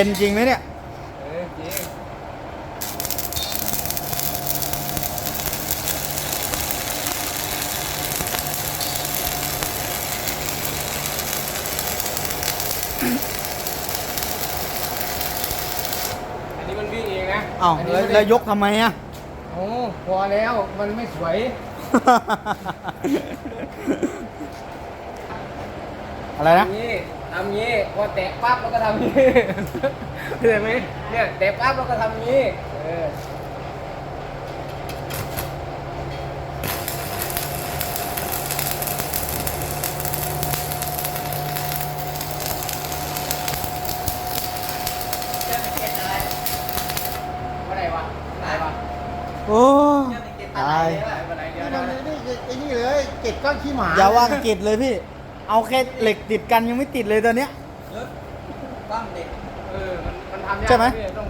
เป็นจริงไหมเนี่ยเออจริงอันนี้มันวิ่งเองนะเอ้าอันนี้แล้วไม่ได้แล้วยกทำไมอะโอ้พอแล้วมันไม่สวย อะไรนะทำงี้ ทำงี้พอแตะปั๊บแล้วก็ทำงี้เห็นไหมเนี่ยแตะปั๊บแล้วก็ทำงี้เออว่าไหนวะไหนวะโอ้ตายวันไหนเดี๋ยวนี่เดี๋ยวนี่ไอ้นี่เลยเก็บก้อนขี้หมาอย่าว่างกิจเลยพี่ เอาแค่เหล็กติดกันยังไม่ติดเลยตอนเนี้ยเออ มันมันทำยากใช่ไหม พี่ต้อง